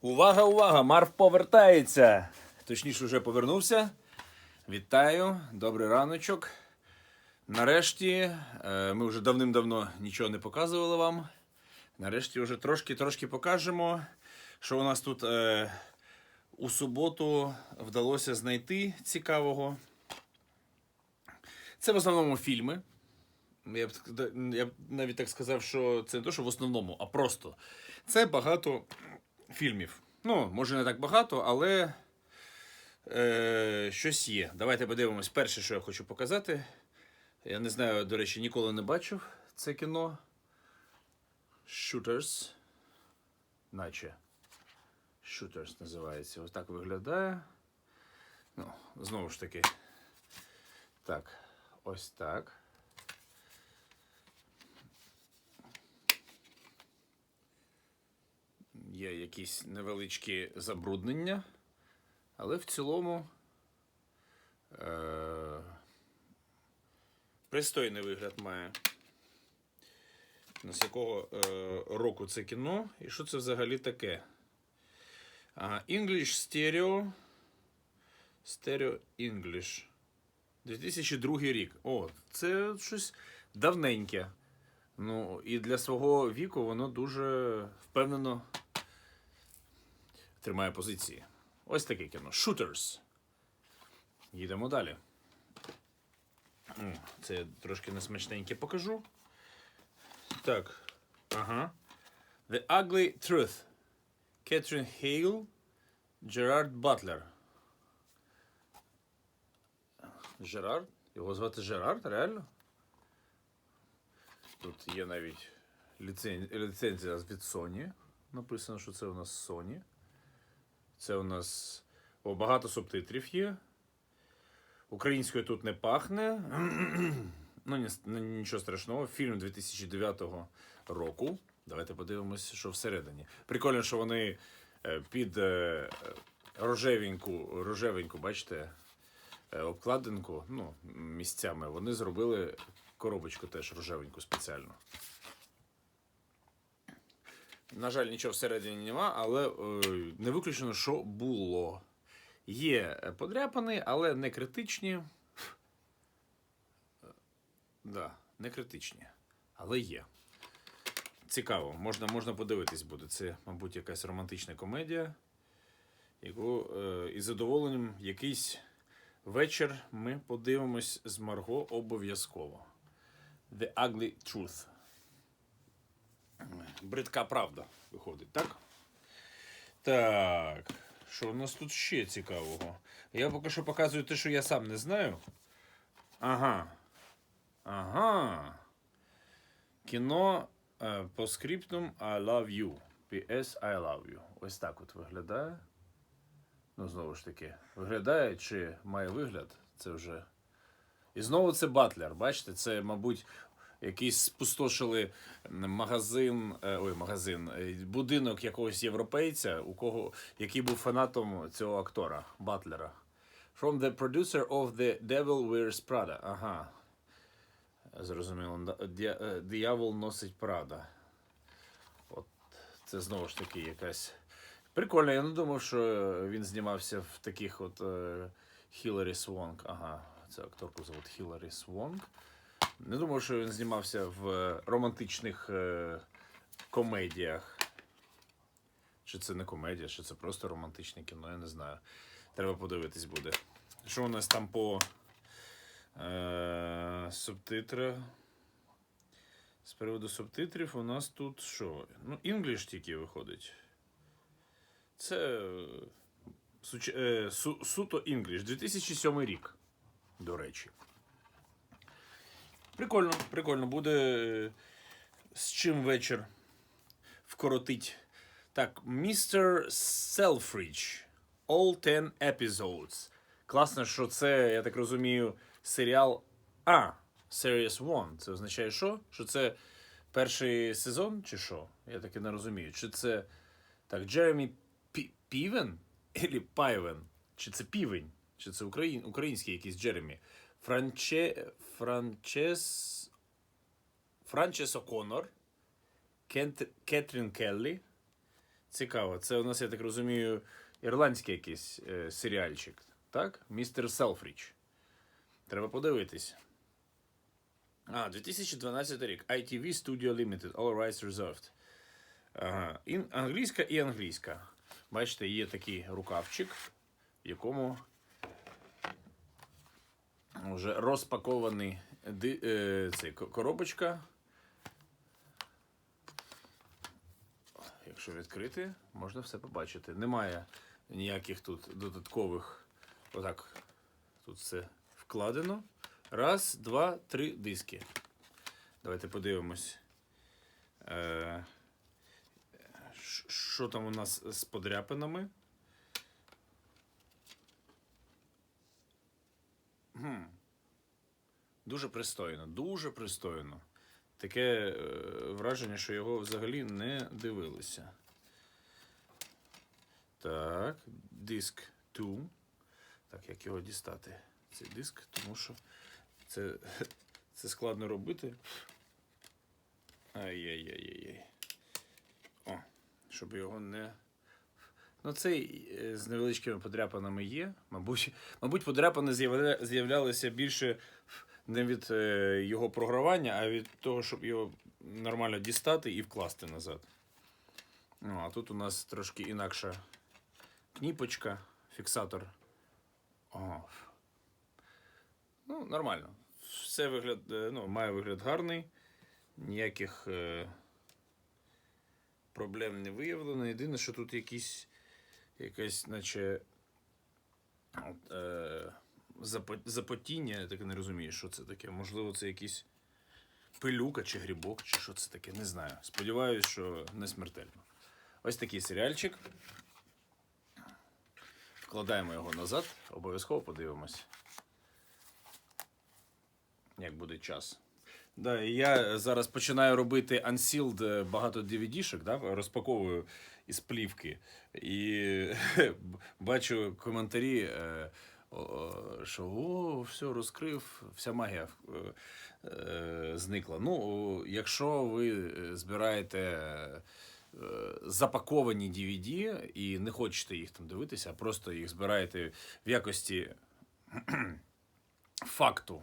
Увага, увага! Марв повертається. Точніше, вже повернувся. Вітаю, добрий раночок. Нарешті, е, ми вже давним-давно нічого не показували вам. Нарешті вже трошки-трошки покажемо, що у нас тут е, у суботу вдалося знайти цікавого. Це в основному фільми. Я б, я б навіть так сказав, що це не то, що в основному, а просто. Це багато фільмів. Ну, може, не так багато, але е, щось є. Давайте подивимось. Перше, що я хочу показати. Я не знаю, до речі, ніколи не бачив це кіно. Shooters. Наче. Shooters називається. Ось так виглядає. Ну, знову ж таки. Так, ось так. Є якісь невеличкі забруднення, але в цілому е- пристойний вигляд має. З якого е- року це кіно і що це взагалі таке? English Stereo. Stereo English. 2002 рік. О, це щось давненьке. Ну, і для свого віку воно дуже впевнено тримає позиції. Ось таке кіно. Shooters. Їдемо далі. Це я трошки несмачненьке покажу. Так. Ага. The Ugly Truth. Кетрін Хейл. Джерард Батлер. Жерард? Його звати Жерард, реально? Тут є навіть ліцензія від Sony. Написано, що це у нас Sony. Це у нас О, багато субтитрів є. Українською тут не пахне. ну, ну, нічого страшного. Фільм 2009 року. Давайте подивимося, що всередині. Прикольно, що вони е, під е, рожевеньку, рожевеньку, бачите, е, обкладинку, ну, місцями, вони зробили коробочку теж рожевеньку спеціально. На жаль, нічого всередині нема, але е, не виключено, що було. Є е, але не критичні. Е, Да, не критичні. Але є. Цікаво, можна, можна подивитись буде. Це, мабуть, якась романтична комедія, яку е, із задоволенням якийсь вечір ми подивимось з Марго обов'язково. The Ugly Truth. Бридка правда виходить, так? Так. Що у нас тут ще цікавого? Я поки що показую те, що я сам не знаю. Ага. Ага. Кіно е, по скриптум I love you. PS I love you. Ось так от виглядає. Ну, знову ж таки, виглядає чи має вигляд, це вже. І знову це Батлер. Бачите, це, мабуть, якийсь спустошили магазин, е, ой, магазин, е, будинок якогось європейця, у кого, який був фанатом цього актора, Батлера. From the producer of The Devil Wears Prada. Ага. Зрозуміло. Е, Диявол носить Прада. От це знову ж таки якась. Прикольно, я не думав, що він знімався в таких от Хіларі Свонг. Ага, це акторку зовут Хіларі Свонг. Не думав, що він знімався в е, романтичних е, комедіях. Чи це не комедія, чи це просто романтичне кіно, я не знаю. Треба подивитись буде. Що у нас там по е, субтитрах? З приводу субтитрів у нас тут що? Ну, English тільки виходить. Це е, суч... е, су... суто English. 2007 рік, до речі. Прикольно, прикольно. Буде е, з чим вечір вкоротить. Так, Mr. Selfridge. All 10 episodes. Класно, що це, я так розумію, серіал А. Series One. Це означає що? Що це перший сезон, чи що? Я таки не розумію. Чи це. Так, Джеремі Пі- Півен? Ілі Пайвен? Чи це півень? Чи це україн... український якийсь Джеремі? Франче... Франчес... Франчес О'Коннор, Кент... Кетрін Келлі. Цікаво. Це у нас, я так розумію, ірландський якийсь е, серіальчик. Так? Містер Селфріч. Треба подивитись. А, 2012 рік. ITV Studio Limited. All rights reserved. Ага. І англійська і англійська. Бачите, є такий рукавчик, в якому вже розпакований е, цей, коробочка. Якщо відкрити, можна все побачити. Немає ніяких тут додаткових. Отак. Тут все вкладено. Раз, два, три диски. Давайте подивимось. Е, що там у нас з подряпинами? Гм. Дуже пристойно, дуже пристойно. Таке е, враження, що його взагалі не дивилися. Так, диск 2. Так, як його дістати? Цей диск, тому що це, це складно робити. Ай-яй-яй-яй. О, щоб його не. Ну, цей е, з невеличкими подряпинами є. Мабуть, мабуть подряпини з'являлися більше не від е, його програвання, а від того, щоб його нормально дістати і вкласти назад. Ну, а тут у нас трошки інакша кніпочка, фіксатор. О. Ну, нормально. Все вигляд, е, ну, має вигляд гарний. Ніяких е, проблем не виявлено. Єдине, що тут якісь, якась, наче. От, е, запотіння, я так і не розумію, що це таке. Можливо, це якийсь пилюка чи грибок, чи що це таке, не знаю. Сподіваюсь, що не смертельно. Ось такий серіальчик. Вкладаємо його назад, обов'язково подивимось. Як буде час. Да, я зараз починаю робити Unsealed е, багато DVD-шок, да, розпаковую із плівки. І бачу коментарі, е, що о, все, розкрив, вся магія е, е, зникла. Ну, якщо ви збираєте запаковані DVD і не хочете їх там дивитися, а просто їх збираєте в якості факту.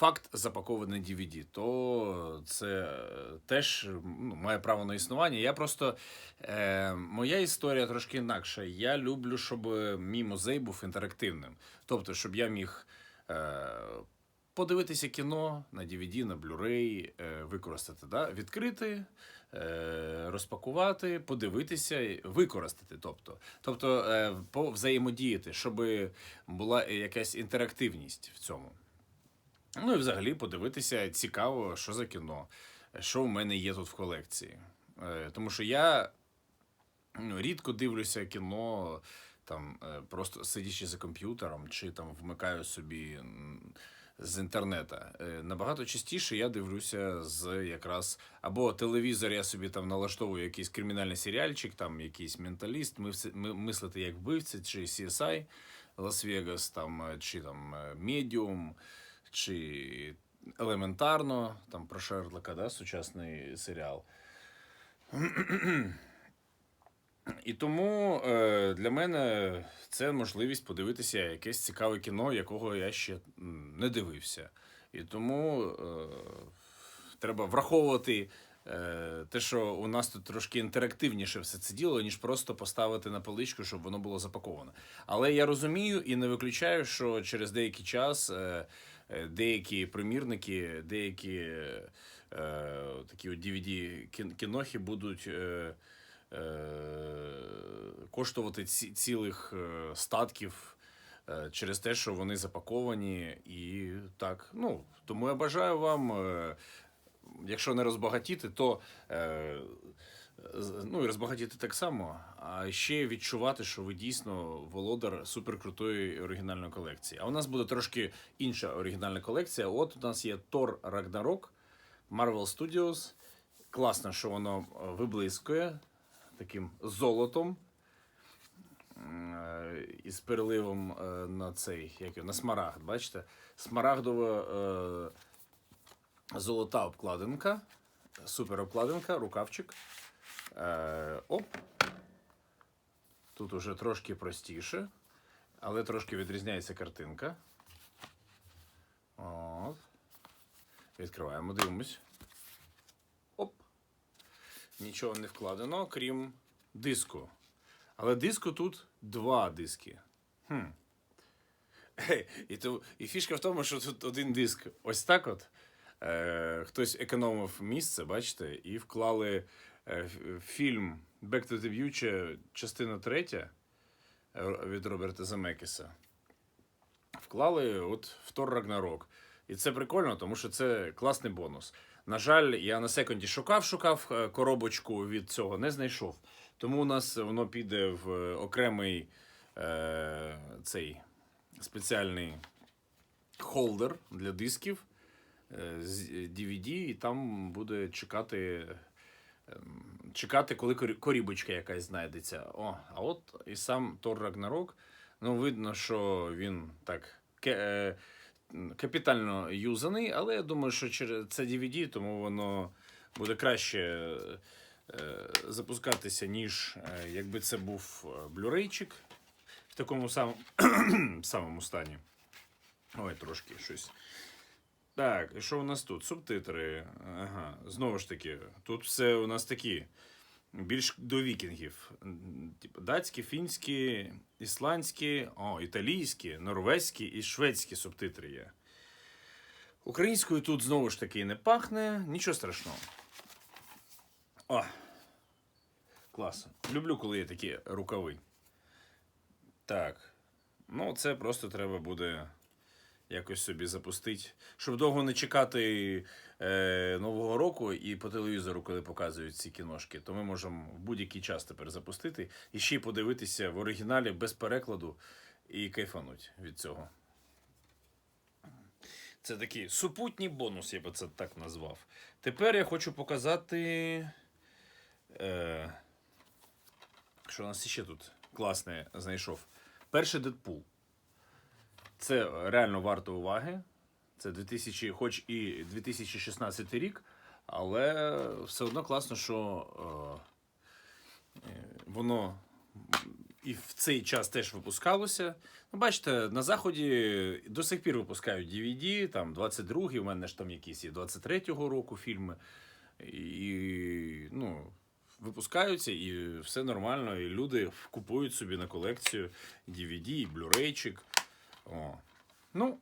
Факт запакований DVD, то це теж ну, має право на існування. Я просто е, моя історія трошки інакша. Я люблю, щоб мій музей був інтерактивним. Тобто, щоб я міг е, подивитися кіно на DVD, на Blu-ray, е, використати, да? відкрити, е, розпакувати, подивитися, використати. Тобто, тобто е, взаємодіяти, щоб була якась інтерактивність в цьому. Ну і взагалі подивитися цікаво, що за кіно, що в мене є тут в колекції. Е, Тому що я ну, рідко дивлюся кіно, там, е, просто сидячи за комп'ютером, чи там вмикаю собі з інтернета. Е, Набагато частіше я дивлюся з якраз або телевізор, я собі там налаштовую якийсь кримінальний серіальчик, там якийсь менталіст, ми- мислити як вбивця, чи CSI Лас-Вегас, там, чи там Медіум чи елементарно, там про Шерлока, да, сучасний серіал. І тому е, для мене це можливість подивитися якесь цікаве кіно, якого я ще не дивився. І тому е, треба враховувати е, те, що у нас тут трошки інтерактивніше все це діло, ніж просто поставити на поличку, щоб воно було запаковано. Але я розумію і не виключаю, що через деякий час е, деякі примірники, деякі е, такі DVD кінохи будуть. Е, е, коштувати ці, цілих е, статків е, через те, що вони запаковані. І так, ну, тому я бажаю вам, е, якщо не розбагатіти, то е, ну, і розбагатіти так само, а ще відчувати, що ви дійсно володар суперкрутої оригінальної колекції. А у нас буде трошки інша оригінальна колекція. От у нас є Thor Ragnarok, Marvel Studios. Класно, що воно е, виблискує таким золотом е, із переливом е, на цей, як його, на смарагд, бачите? Смарагдова е, золота обкладинка, супер обкладинка, рукавчик. Е, оп. Тут уже трошки простіше, але трошки відрізняється картинка. От. Відкриваємо, дивимось. Оп. Нічого не вкладено, крім диску. Але диску тут два диски. Хм. І, то, і фішка в тому, що тут один диск ось так от. Е, хтось економив місце, бачите, і вклали фільм Back to the Future, частина третя е, від Роберта Земекіса. Вклали от в Тор Рагнарок. І це прикольно, тому що це класний бонус. На жаль, я на секунді шукав, шукав е, коробочку від цього, не знайшов. Тому у нас воно піде в е, окремий е, цей спеціальний холдер для дисків е, з DVD, і там буде чекати, чекати, коли корібочка якась знайдеться. О, а от і сам Тор Рагнарок. Ну, видно, що він так е, капітально юзаний, але я думаю, що через це DVD, тому воно буде краще е, запускатися, ніж е, якби це був блюрейчик в такому самому, самому стані. Ой, трошки щось. Так, і що у нас тут? Субтитри. Ага, знову ж таки, тут все у нас такі. Більш до вікінгів. Типу датські, фінські, ісландські, о, італійські, норвезькі і шведські субтитри є. Українською тут знову ж таки не пахне, нічого страшного. О! Клас. Люблю, коли є такі рукави. Так. Ну, це просто треба буде якось собі запустити. Щоб довго не чекати е, Нового року і по телевізору, коли показують ці кіношки, то ми можемо в будь-який час тепер запустити і ще й подивитися в оригіналі без перекладу і кайфануть від цього. Це такий супутній бонус, я би це так назвав. Тепер я хочу показати. Е, що у нас ще тут класне знайшов. Перший Дедпул. Це реально варто уваги. Це 2000, хоч і 2016 рік, але все одно класно, що е, е, воно і в цей час теж випускалося. Ну, бачите, на заході до сих пір випускають DVD, там 22-й, у мене ж там якісь і 23-го року фільми. І ну, випускаються, і все нормально. І люди купують собі на колекцію DVD, і Blu-rayчик. О. Ну,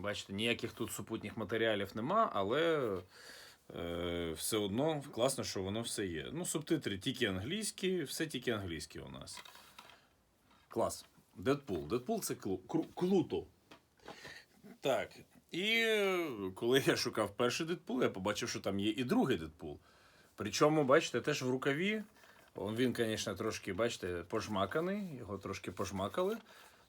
бачите, ніяких тут супутніх матеріалів нема, але е, все одно класно, що воно все є. Ну, субтитри тільки англійські, все тільки англійське у нас. Клас. Дедпул. Дедпул це клу, кру, круто. Так. І коли я шукав перший Дедпул, я побачив, що там є і другий Дедпул. Причому, бачите, теж в рукаві. Він, звісно, трошки, бачите, пожмаканий, його трошки пожмакали.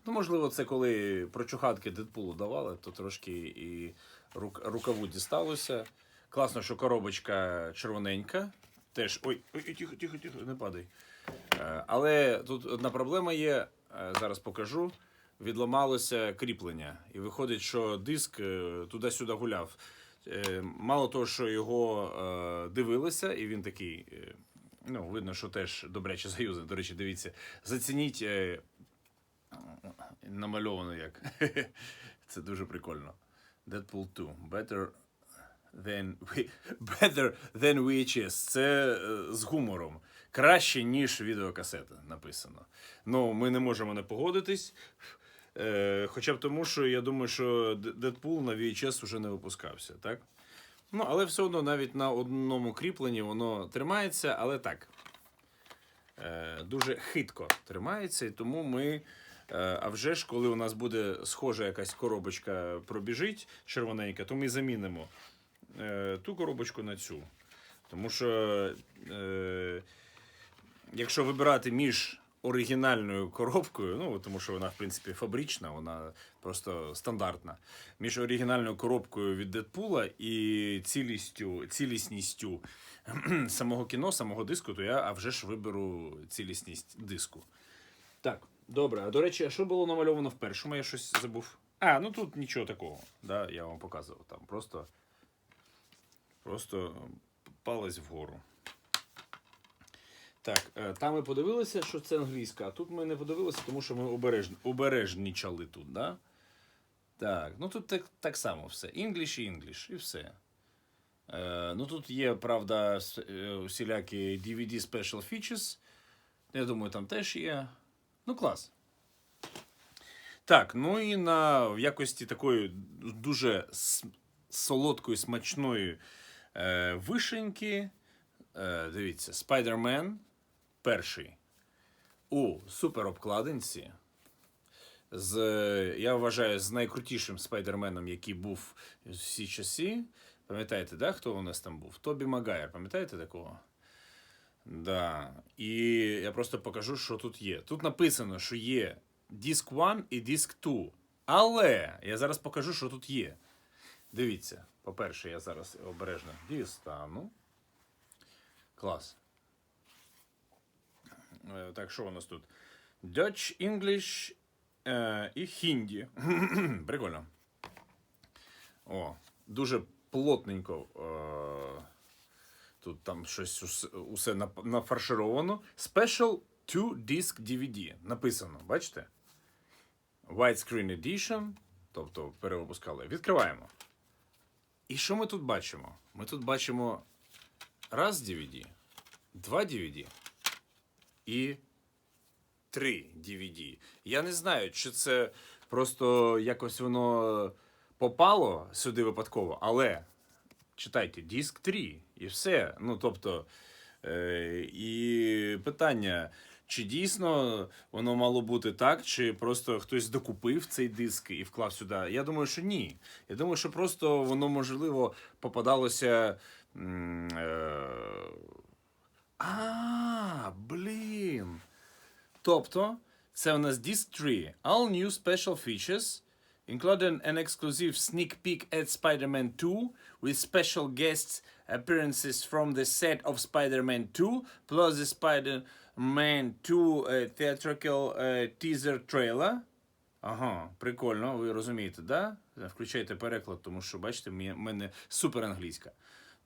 Ну, можливо, це коли прочухатки Дедпулу давали, то трошки і рук, рукаву дісталося. Класно, що коробочка червоненька. Теж. Ой, ой, тихо, тихо, тихо, не падай. Е, Але тут одна проблема є, е, зараз покажу. Відламалося кріплення. І виходить, що диск е, туди-сюди гуляв. Мало того, що його дивилися, і він такий. Ну, видно, що теж добряче заюзаний. До речі, дивіться, зацініть намальовано як. Це дуже прикольно. Deadpool 2. Better than, better than VHS. Це е, з гумором. Краще, ніж відеокасета написано. Ну, ми не можемо не погодитись. Е, хоча б тому, що я думаю, що Deadpool на VHS вже не випускався, так? Ну, але все одно навіть на одному кріпленні воно тримається, але так. Е, дуже хитко тримається, і тому ми. Е, А вже ж, коли у нас буде схожа якась коробочка пробіжить червоненька, то ми замінимо е, ту коробочку на цю. Тому що, е, якщо вибирати між оригінальною коробкою, ну тому що вона, в принципі, фабрична, вона просто стандартна. Між оригінальною коробкою від Дедпула і цілістю, цілісністю самого кіно, самого диску, то я а вже ж виберу цілісність диску. Так, добре. А до речі, а що було намальовано в першому? Я щось забув. А, ну тут нічого такого. Да, я вам показував. Там просто, просто палець вгору. Так, е, там ми подивилися, що це англійська, а тут ми не подивилися, тому що ми обережні, обережнічали тут, да? Так, ну тут так, так само все. English і English, і все. Е, ну тут є, правда, е, усілякі DVD Special Features. Я думаю, там теж є. Ну, клас. Так, ну і на в якості такої дуже солодкої, смачної е, вишеньки. Е, дивіться, Spider-Man перший у суперобкладинці. З, я вважаю, з найкрутішим спайдерменом, який був всі часи. Пам'ятаєте, да, хто у нас там був? Тобі Магайер, пам'ятаєте такого? Да. І я просто покажу, що тут є. Тут написано, що є диск 1 і диск 2. Але я зараз покажу, що тут є. Дивіться, по-перше, я зараз обережно дістану. Клас. Е, Так, що у нас тут? Dutch, English е, і хінді. Прикольно. О, дуже плотненько. Е, тут там щось усе, усе нафаршировано. Special 2 Disc DVD. Написано, бачите? Widescreen Edition. Тобто перевипускали. Відкриваємо. І що ми тут бачимо? Ми тут бачимо раз DVD, два DVD і три DVD. Я не знаю, чи це просто якось воно попало сюди випадково, але читайте, диск 3 і все. Ну, тобто, е, і питання. Чи дійсно воно мало бути так, чи просто хтось докупив цей диск і вклав сюди? Я думаю, що ні. Я думаю, що просто воно можливо попадалося. Е... А, блін. Тобто, це у нас Disc 3. All new special features, including an exclusive sneak peek at Spider-Man 2 with special guests appearances from the set of Spider-Man 2, plus the Spider-Man 2 uh, theatrical uh, teaser trailer. Ага, прикольно, ви розумієте, да? Включайте переклад, тому що, бачите, в мене супер англійська.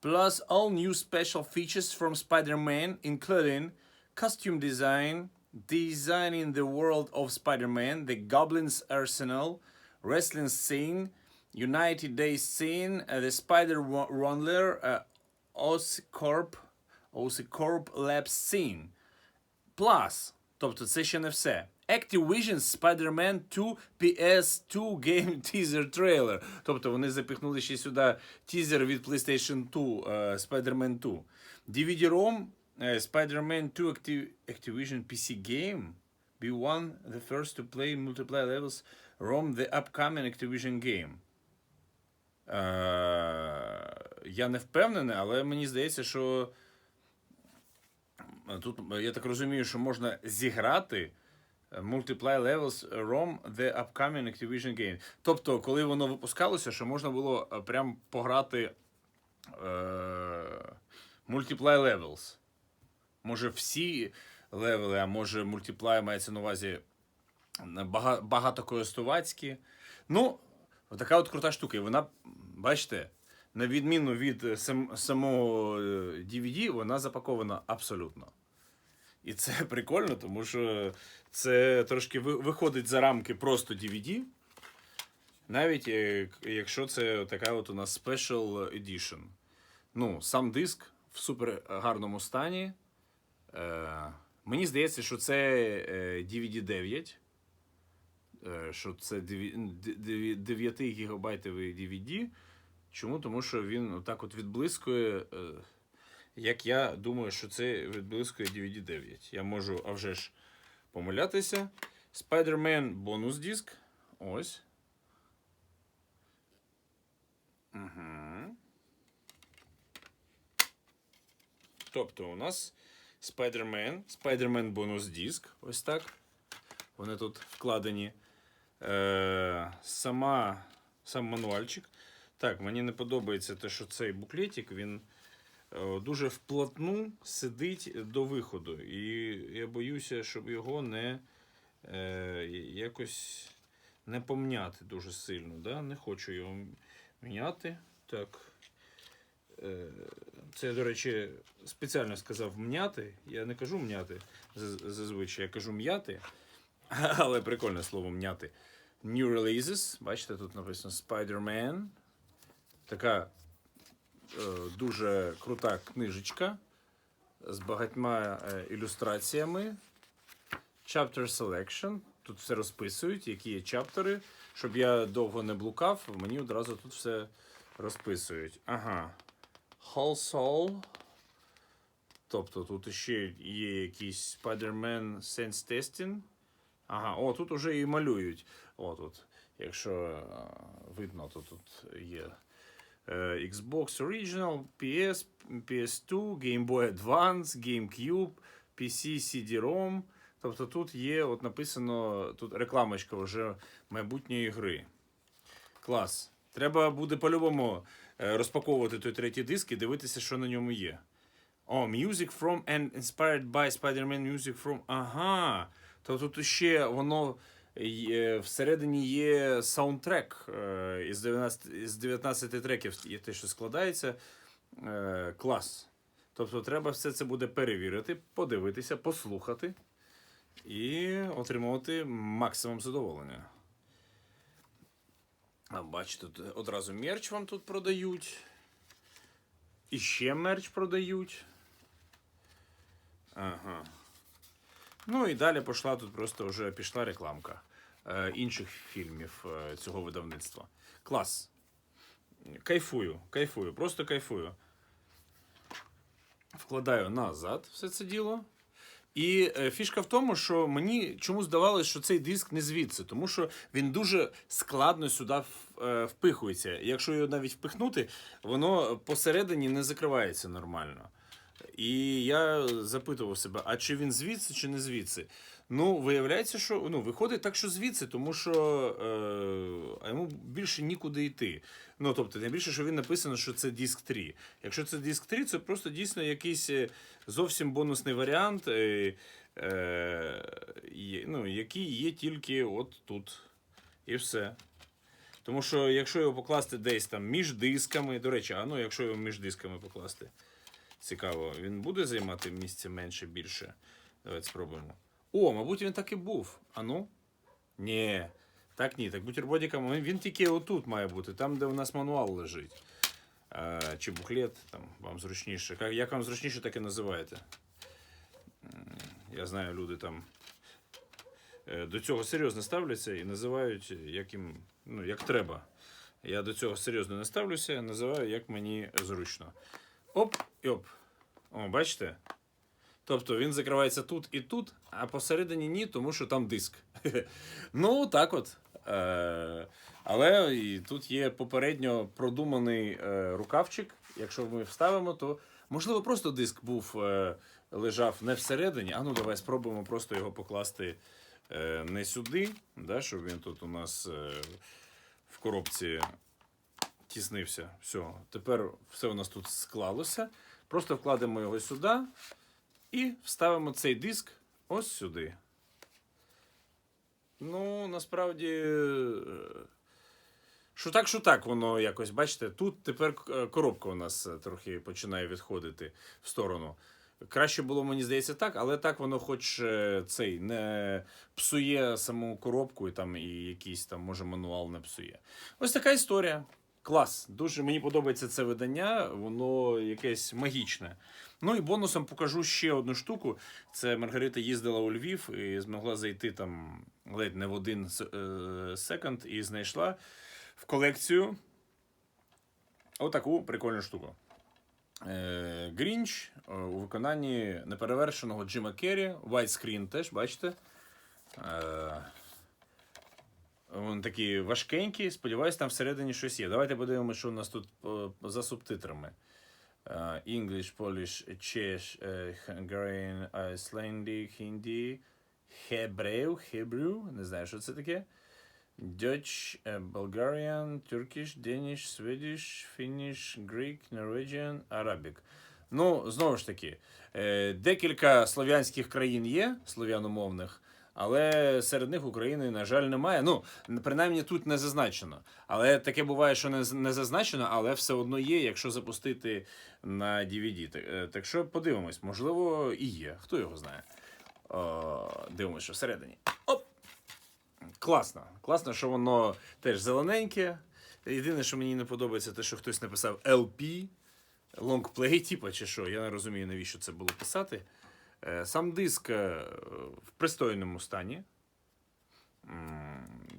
Plus all new special features from Spider-Man, including costume design, designing the world of Spider-Man, the Goblin's arsenal, wrestling scene, United Days scene, uh, the Spider Runner, uh, Oscorp, Oscorp Labs scene. Plus, тобто це ще не все. Activision Spider-Man 2 PS2 Game Teaser Trailer. Тобто вони запихнули ще сюди тізер від PlayStation 2 е, Spider-Man 2. DVD-ROM е, Spider-Man 2 Activ- Activision PC Game. Be one the first to play multiplayer levels ROM the upcoming Activision game. Е, я не впевнений, але мені здається, що Тут я так розумію, що можна зіграти е, Multiply Levels ROM The Upcoming Activision Game. Тобто, коли воно випускалося, що можна було е, прям пограти е, Multiply Levels. Може, всі левели, а може Multiply мається на увазі багатокористувацькі. Ну, така от крута штука. І вона, бачите, на відміну від е, сам, самого е, DVD, вона запакована абсолютно. І це прикольно, тому що це трошки виходить за рамки просто DVD. Навіть е, якщо це така от у нас Special Edition. Ну, сам диск в супер гарному стані. Е, мені здається, що це е, DVD 9. Е, що це 9 гігабайтовий DVD. Чому? Тому що він отак от відблискує. е, Як я думаю, що це відблискує DVD 9. Я можу, а вже ж, помилятися. Spider-Man бонус диск. Ось. Угу. Тобто у нас Spider-Man, Spider-Man бонус диск. Ось так. Вони тут вкладені. Е, сама, сам мануальчик. Так, мені не подобається те, що цей буклетик, він е, дуже вплотну сидить до виходу. І я боюся, щоб його не е, якось не помняти дуже сильно. Да? Не хочу його міняти. Так. Е, Це, до речі, спеціально сказав мняти. Я не кажу мняти зазвичай, я кажу м'яти. Але прикольне слово мняти. New releases. Бачите, тут написано Spider-Man. Така е, дуже крута книжечка з багатьма е, ілюстраціями. Chapter selection. Тут все розписують, які є чаптери. Щоб я довго не блукав, мені одразу тут все розписують. Ага. Whole Soul. Тобто тут ще є якийсь Spider-Man Sense Testing. Ага, о, тут уже і малюють. О, тут, якщо е, видно, то тут є е, Xbox Original, PS, PS2, Game Boy Advance, GameCube, PC CD-ROM. Тобто тут є, от написано, тут рекламочка вже майбутньої гри. Клас. Треба буде по-любому е, розпаковувати той третій диск і дивитися, що на ньому є. О, Music from and inspired by Spider-Man Music from. Ага. Тобто тут ще воно є, всередині є саундтрек е, із 19, із 19 треків, є те, що складається. Е, клас. Тобто треба все це буде перевірити, подивитися, послухати і отримувати максимум задоволення. А бачите, тут одразу мерч вам тут продають. І ще мерч продають. Ага. Ну і далі пішла тут просто вже пішла рекламка е, інших фільмів е, цього видавництва. Клас. Кайфую, кайфую, просто кайфую. Вкладаю назад все це діло. І е, фішка в тому, що мені чому здавалося, що цей диск не звідси, тому що він дуже складно сюди в- е, впихується. Якщо його навіть впихнути, воно посередині не закривається нормально. І я запитував себе, а чи він звідси, чи не звідси? Ну, виявляється, що ну, виходить так, що звідси, тому що е, йому більше нікуди йти. Ну, тобто, тим більше, що він написано, що це диск 3. Якщо це диск 3, це просто дійсно якийсь е, зовсім бонусний варіант, е, е, ну, який є тільки от тут. І все. Тому що якщо його покласти десь там між дисками, до речі, а ну якщо його між дисками покласти, цікаво, він буде займати місце менше, більше. Давайте спробуємо. О, мабуть, він так і був. А ну? Ні. Так ні, так бутербродиком він тільки отут має бути, там, де у нас мануал лежить. А, чи буклет, там вам зручніше. Як, як вам зручніше, так і називаєте. Я знаю, люди там е, до цього серйозно ставляться і називають, як їм, ну, як треба. Я до цього серйозно не ставлюся, називаю, як мені зручно. Оп і оп. О, бачите? Тобто він закривається тут і тут, а посередині ні, тому що там диск. ну, так от. Е, але і тут є попередньо продуманий е, рукавчик. Якщо ми вставимо, то можливо просто диск був е, лежав не всередині. А ну давай спробуємо просто його покласти е, не сюди, да, щоб він тут у нас е, в коробці тіснився. Все, тепер все у нас тут склалося. Просто вкладемо його сюди і вставимо цей диск ось сюди. Ну, насправді. е, Що так, що так, воно якось, бачите, тут тепер е, коробка у нас е, трохи починає відходити в сторону. Краще було, мені здається, так, але так воно хоч цей не псує саму коробку і там і якийсь там, може, мануал не псує. Ось така історія. Клас. Дуже мені подобається це видання, воно якесь магічне. Ну і бонусом покажу ще одну штуку. Це Маргарита їздила у Львів і змогла зайти там ледь не в один е, секунд і знайшла в колекцію отаку прикольну штуку. Е, Грінч е, у виконанні неперевершеного Джима Керрі. Widescreen теж, бачите. Він такий важкенький, сподіваюсь, там всередині щось є. Давайте подивимося, що у нас тут е, за субтитрами. Е, English, Polish, Czech, е, Hungarian, Icelandic, Hindi, Hebrew, Hebrew, не знаю, що це таке. Dutch, Bulgarian, Turkish, Danish, Swedish, Finnish, Greek, Norwegian, Arabic. Ну, знову ж таки, декілька слов'янських країн є, слов'яномовних, Але серед них України, на жаль, немає. Ну, принаймні тут не зазначено. Але таке буває, що не, зазначено, але все одно є, якщо запустити на DVD. Так, е, так що подивимось, можливо, і є. Хто його знає? Дивимось, що всередині. Оп! Класно. Класно, що воно теж зелененьке. Єдине, що мені не подобається, те, що хтось написав LP, лонгплей, типа, чи що. Я не розумію, навіщо це було писати. Е, Сам диск е, в пристойному стані.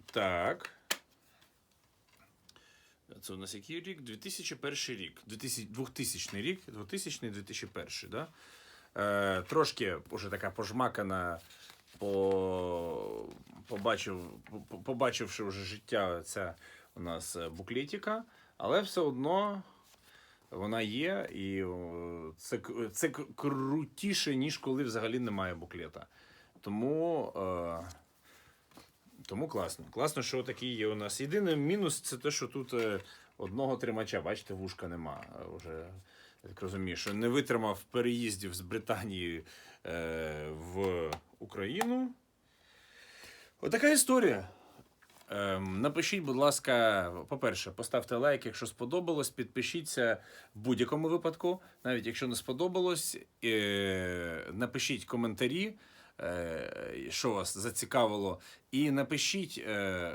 Так. Це у нас який рік? 2001 рік. 2000, 2000 рік. 2000-2001, да? Е, трошки вже така пожмакана, по, побачив, побачивши вже життя, ця у нас буклетика, але все одно вона є, і це, це крутіше, ніж коли взагалі немає буклета. Тому. Е, тому класно. Класно, що такі є у нас. Єдиний мінус це те, що тут е, одного тримача, бачите, вушка нема. Е, Уже, я так розумію, що не витримав переїздів з Британії е, в Україну. Отака історія. Ем, напишіть, будь ласка, по-перше, поставте лайк, якщо сподобалось, підпишіться в будь-якому випадку. Навіть якщо не сподобалось, е, напишіть коментарі, е, що вас зацікавило, і напишіть, е,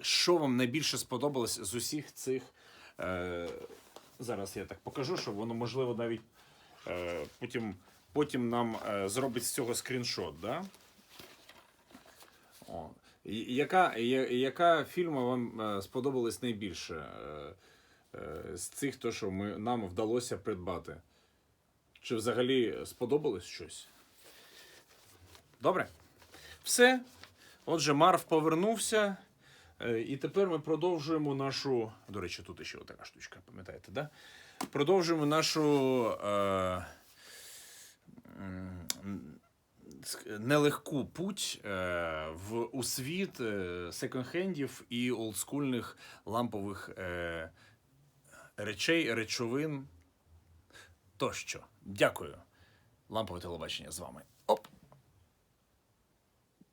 що вам найбільше сподобалось з усіх цих. Зараз я так покажу, щоб воно можливо навіть потім, потім нам зробить з цього скріншот. Да? Яка, яка фільма вам е, сподобалась найбільше е, е, з цих, то, що ми, нам вдалося придбати? Чи взагалі сподобалось щось? Добре. Все. Отже, Марв повернувся. І тепер ми продовжуємо нашу. До речі, тут ще така штучка, пам'ятаєте, да? Продовжуємо нашу. Е... нелегку путь е, в у світ е, секонд-хендів і олдскульних лампових е, речей, речовин тощо. Дякую. Лампове телебачення з вами.